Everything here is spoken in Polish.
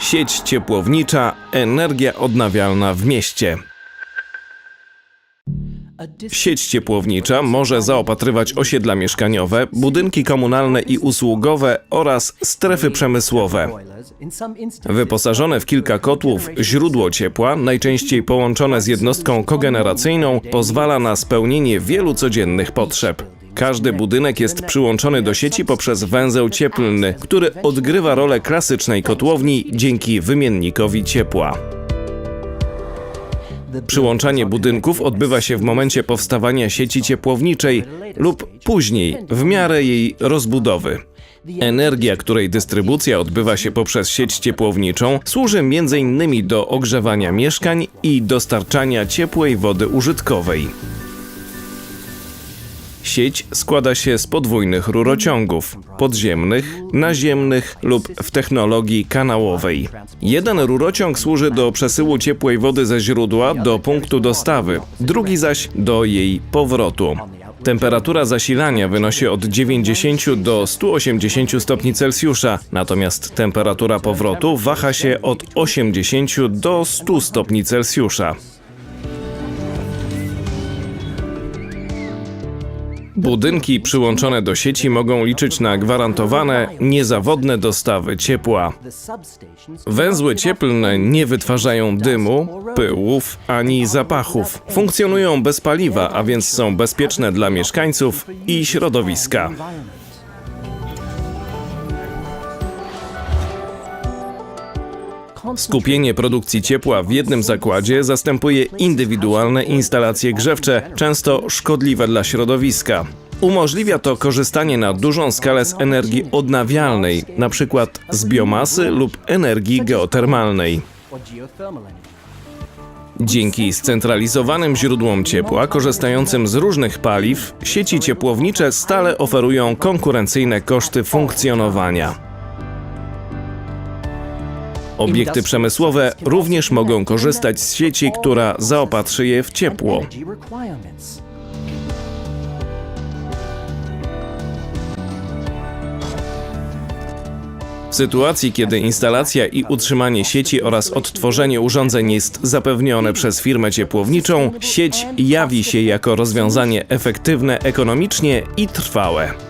Sieć ciepłownicza, energia odnawialna w mieście. Sieć ciepłownicza może zaopatrywać osiedla mieszkaniowe, budynki komunalne i usługowe oraz strefy przemysłowe. Wyposażone w kilka kotłów, źródło ciepła, najczęściej połączone z jednostką kogeneracyjną, pozwala na spełnienie wielu codziennych potrzeb. Każdy budynek jest przyłączony do sieci poprzez węzeł cieplny, który odgrywa rolę klasycznej kotłowni dzięki wymiennikowi ciepła. Przyłączanie budynków odbywa się w momencie powstawania sieci ciepłowniczej lub później, w miarę jej rozbudowy. Energia, której dystrybucja odbywa się poprzez sieć ciepłowniczą, służy m.in. do ogrzewania mieszkań i dostarczania ciepłej wody użytkowej. Sieć składa się z podwójnych rurociągów podziemnych, naziemnych lub w technologii kanałowej. Jeden rurociąg służy do przesyłu ciepłej wody ze źródła do punktu dostawy, drugi zaś do jej powrotu. Temperatura zasilania wynosi od 90 do 180 stopni Celsjusza, natomiast temperatura powrotu waha się od 80 do 100 stopni Celsjusza. Budynki przyłączone do sieci mogą liczyć na gwarantowane, niezawodne dostawy ciepła. Węzły cieplne nie wytwarzają dymu, pyłów ani zapachów. Funkcjonują bez paliwa, a więc są bezpieczne dla mieszkańców i środowiska. Skupienie produkcji ciepła w jednym zakładzie zastępuje indywidualne instalacje grzewcze, często szkodliwe dla środowiska. Umożliwia to korzystanie na dużą skalę z energii odnawialnej, np. z biomasy lub energii geotermalnej. Dzięki scentralizowanym źródłom ciepła korzystającym z różnych paliw, sieci ciepłownicze stale oferują konkurencyjne koszty funkcjonowania. Obiekty przemysłowe również mogą korzystać z sieci, która zaopatrzy je w ciepło. W sytuacji, kiedy instalacja i utrzymanie sieci oraz odtworzenie urządzeń jest zapewnione przez firmę ciepłowniczą, sieć jawi się jako rozwiązanie efektywne ekonomicznie i trwałe.